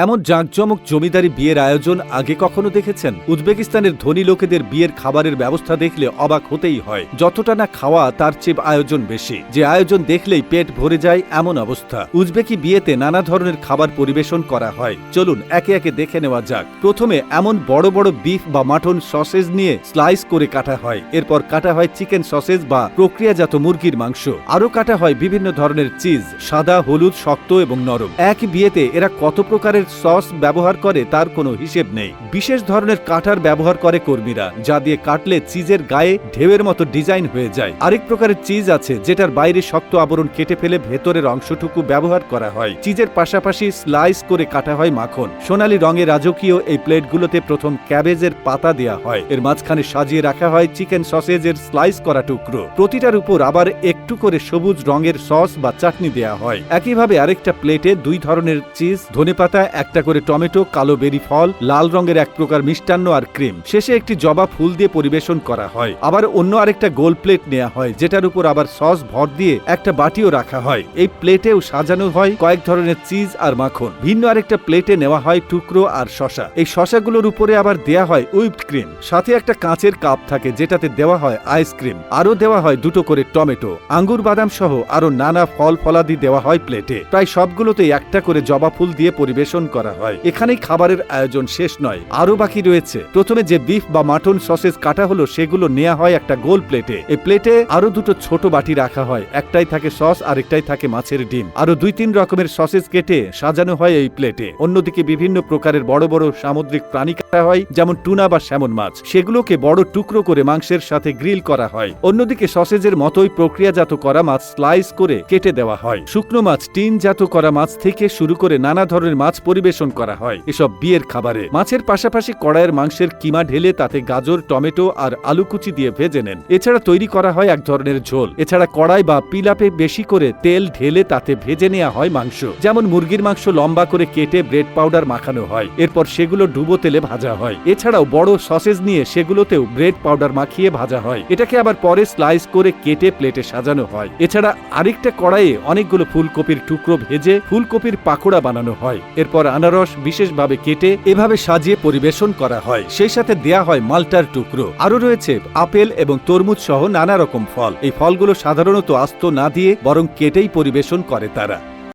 এমন জাঁকজমক জমিদারি বিয়ের আয়োজন আগে কখনো দেখেছেন? উজবেকিস্তানের ধনী লোকেদের বিয়ের খাবারের ব্যবস্থা দেখলে অবাক হতেই হয়। যতটা না খাওয়া, তার চেয়ে আয়োজন বেশি। যে আয়োজন দেখলেই পেট ভরে যায় এমন অবস্থা। উজবেকি বিয়েতে নানা ধরনের খাবার পরিবেশন করা হয়। চলুন, একে একে দেখে নেওয়া যাক। প্রথমে এমন বড় বড় বিফ বা মাটন সসেজ নিয়ে স্লাইস করে কাটা হয়। এরপর কাটা হয় চিকেন সসেজ বা প্রক্রিয়াজাত মুরগির মাংস। আরও কাটা হয় বিভিন্ন ধরনের চিজ, সাদা, হলুদ, শক্ত এবং নরম। এক বিয়েতে এরা কত প্রকারের সস ব্যবহার করে তার কোনো হিসেব নেই। বিশেষ ধরনের কাটার ব্যবহার করে কর্মীরা, যা দিয়ে কাটলে চিজের গায়ে ঢেউয়ের মতো ডিজাইন হয়ে যায়। আরেক প্রকারের চিজ আছে, যেটার বাইরে শক্ত আবরণ কেটে ফেলে ভেতরের অংশটুকু ব্যবহার করা হয়। চিজের পাশাপাশি স্লাইস করে কাটা হয় মাখন। সোনালী রঙের রাজকীয় এই প্লেটগুলোতে প্রথম ক্যাবেজের পাতা দেয়া হয়। এর মাঝখানে সাজিয়ে রাখা হয় চিকেন সসেজের স্লাইস করা টুকরো। প্রতিটার উপর আবার একটু করে সবুজ রঙের সস বা চাটনি দেয়া হয়। একইভাবে আরেকটা প্লেটে দুই ধরনের চিজ, ধনেপাতা একটা করে টমেটো, কালো বেরি ফল, লাল রঙের এক প্রকার মিষ্টান্ন আর ক্রিম। শেষে একটি জবা ফুল দিয়ে পরিবেশন করা হয়। আবার অন্য আরেকটা গোল প্লেট নেওয়া হয়, যেটার উপর আবার সস ভর দিয়ে একটা বাটিও রাখা হয়। এই প্লেটেও সাজানো হয় কয়েক ধরনের চিজ আর মাখন। ভিন্ন আরেকটা প্লেটে নেওয়া হয় টুকরো আর শশা এই শশাগুলোর উপরে আবার দেয়া হয় হুইপড ক্রিম। সাথে একটা কাঁচের কাপ থাকে, যেটাতে দেওয়া হয় আইসক্রিম আরও দেওয়া হয় দুটো করে টমেটো। আঙ্গুর বাদাম সহ আরও নানা ফল ফলাদি দেওয়া হয় প্লেটে। প্রায় সবগুলোতেই একটা করে জবা ফুল দিয়ে পরিবেশন করা হয়। এখানেই খাবারের আয়োজন শেষ নয়, আরও বাকি রয়েছে। প্রথমে যে বিফ বা মাটন সসেজ কাটা হলো, সেগুলো নেওয়া হয় একটা গোল প্লেটে। এই প্লেটে আরও দুটো ছোট বাটি রাখা হয়, একটাই থাকে সস আর একটাই থাকে মাছের ডিম। আরও দুই তিন রকমের সসেজ কেটে সাজানো হয় এই প্লেটে। অন্যদিকে বিভিন্ন প্রকারের বড় বড় সামুদ্রিক প্রাণী কাটা হয়, যেমন টুনা বা স্যামন মাছ। সেগুলোকে বড় টুকরো করে মাংসের সাথে গ্রিল করা হয়। অন্যদিকে সসেজের মতোই প্রক্রিয়াজাত করা মাছ স্লাইস করে কেটে দেওয়া হয়। শুকনো মাছ, টিনজাত করা মাছ থেকে শুরু করে নানা ধরনের মাছ পরিবেশন করা হয়। এসব বিয়ের খাবারে মাছের পাশাপাশি কড়াইয়ের মাংসের কিমা ঢেলে তাতে গাজর, টমেটো আর আলু কুচি দিয়ে ভেজে নেন। এছাড়া তৈরি করা হয় এক ধরনের ঝোল। এছাড়া কড়াই বা পিলাপে বেশি করে তেল ঢেলে তাতে ভেজে নেওয়া হয় মাংস। যেমন মুরগির মাংস লম্বা করে কেটে ব্রেড পাউডার মাখানো হয়। এরপর সেগুলো ডুবো তেলে ভাজা হয়। এছাড়াও বড় সসেজ নিয়ে সেগুলোতেও ব্রেড পাউডার মাখিয়ে ভাজা হয়। এটাকে আবার পরে স্লাইস করে কেটে প্লেটে সাজানো হয়। এছাড়া আরেকটা কড়াইয়ে অনেকগুলো ফুলকপির টুকরো ভেজে ফুলকপির পাকোড়া বানানো হয়। এরপর আনারস বিশেষভাবে কেটে এভাবে সাজিয়ে পরিবেশন করা হয়। সেই সাথে দেয়া হয় মাল্টার টুকরো। আরও রয়েছে আপেল এবং তরমুজ সহ নানা রকম ফল। এই ফলগুলো সাধারণত আস্ত না দিয়ে বরং কেটেই পরিবেশন করে তারা।